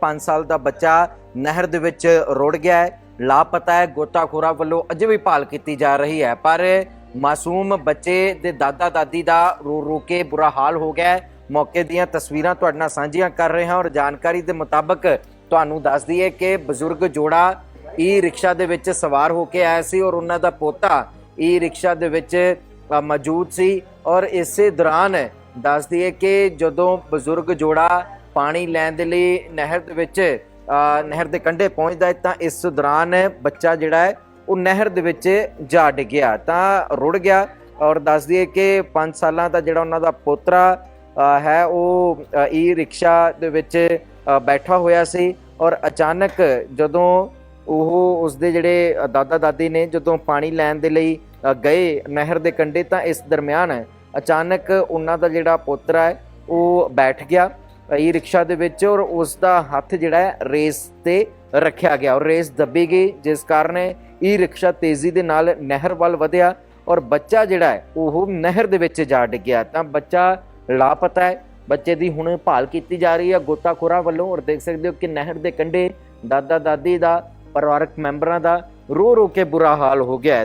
5 ਸਾਲ ਦਾ ਬੱਚਾ ਨਹਿਰ ਦੇ ਵਿੱਚ ਰੁੜ ਗਿਆ ਹੈ। ਲਾਪਤਾ ਹੈ। ਗੋਤਾਖੋਰਾ ਵੱਲੋਂ ਅਜੇ ਵੀ ਭਾਲ ਕੀਤੀ ਜਾ ਰਹੀ ਹੈ। ਪਰ ਮਾਸੂਮ ਬੱਚੇ ਦੇ ਦਾਦਾ ਦਾਦੀ ਦਾ ਰੋ ਰੋ ਕੇ ਬੁਰਾ ਹਾਲ ਹੋ ਗਿਆ ਹੈ। ਮੌਕੇ ਦੀਆਂ ਤਸਵੀਰਾਂ ਤੁਹਾਡੇ ਨਾਲ ਸਾਂਝੀਆਂ ਕਰ ਰਹੇ ਹਾਂ ਔਰ ਜਾਣਕਾਰੀ ਦੇ ਮੁਤਾਬਕ ਤੁਹਾਨੂੰ ਦੱਸ ਦਈਏ ਕਿ ਬਜ਼ੁਰਗ ਜੋੜਾ ਈ ਰਿਕਸ਼ਾ ਦੇ ਵਿੱਚ ਸਵਾਰ ਹੋ ਕੇ ਆਇਆ ਸੀ ਔਰ ਉਹਨਾਂ ਦਾ ਪੋਤਾ ਈ ਰਿਕਸ਼ਾ ਦੇ ਵਿੱਚ ਮੌਜੂਦ ਸੀ। ਔਰ ਇਸੇ ਦੌਰਾਨ ਦੱਸ ਦਈਏ ਕਿ ਜਦੋਂ ਬਜ਼ੁਰਗ ਜੋੜਾ ਪਾਣੀ ਲੈਣ ਦੇ ਲਈ ਨਹਿਰ ਦੇ ਵਿੱਚ ਨਹਿਰ ਦੇ ਕੰਢੇ ਪਹੁੰਚਦਾ ਹੈ, ਤਾਂ ਇਸ ਦੌਰਾਨ ਬੱਚਾ ਜਿਹੜਾ ਹੈ, ਉਹ ਨਹਿਰ ਦੇ ਵਿੱਚ ਜਾ ਡਿੱਗਿਆ, ਤਾਂ ਰੁੜ ਗਿਆ। ਔਰ ਦੱਸ ਦਈਏ ਕਿ 5 ਸਾਲਾਂ ਦਾ ਜਿਹੜਾ ਉਹਨਾਂ ਦਾ ਪੋਤਰਾ ਹੈ, ਉਹ ਈ ਰਿਕਸ਼ਾ ਦੇ ਵਿੱਚ ਬੈਠਾ ਹੋਇਆ ਸੀ। ਔਰ ਅਚਾਨਕ ਜਦੋਂ ਉਹ ਉਸਦੇ ਜਿਹੜੇ ਦਾਦਾ ਦਾਦੀ ਨੇ ਜਦੋਂ ਪਾਣੀ ਲੈਣ ਦੇ ਲਈ ਗਏ ਨਹਿਰ ਦੇ ਕੰਢੇ, ਤਾਂ ਇਸ ਦਰਮਿਆਨ ਅਚਾਨਕ ਉਹਨਾਂ ਦਾ ਜਿਹੜਾ ਪੋਤਰਾ ਹੈ, ਉਹ ਬੈਠ ਗਿਆ ਈ ਰਿਕਸ਼ਾ ਦੇ ਵਿੱਚ ਔਰ ਉਸ ਦਾ ਹੱਥ ਜਿਹੜਾ ਹੈ, ਰੇਸ ਤੇ ਰੱਖਿਆ ਗਿਆ ਔਰ ਰੇਸ ਦੱਬੀ ਗਈ, ਜਿਸ ਕਾਰਨ ਈ ਰਿਕਸ਼ਾ ਤੇਜ਼ੀ ਦੇ ਨਾਲ ਨਹਿਰ ਵੱਲ ਵਧਿਆ ਔਰ ਬੱਚਾ ਜਿਹੜਾ ਹੈ, ਉਹ ਨਹਿਰ ਦੇ ਵਿੱਚ ਜਾ ਡਿੱਗਿਆ। ਤਾਂ ਬੱਚਾ ਲਾਪਤਾ ਹੈ, ਬੱਚੇ ਦੀ ਹੁਣ ਭਾਲ ਕੀਤੀ ਜਾ ਰਹੀ ਹੈ ਗੋਤਾਖੋਰਾਂ ਵੱਲੋਂ ਔਰ ਦੇਖ ਸਕਦੇ ਹੋ ਕਿ ਨਹਿਰ ਦੇ ਕੰਢੇ ਦਾਦਾ ਦਾਦੀ ਦਾ, ਪਰਿਵਾਰਕ ਮੈਂਬਰਾਂ ਦਾ ਰੋ ਰੋ ਕੇ ਬੁਰਾ ਹਾਲ ਹੋ ਗਿਆ ਹੈ।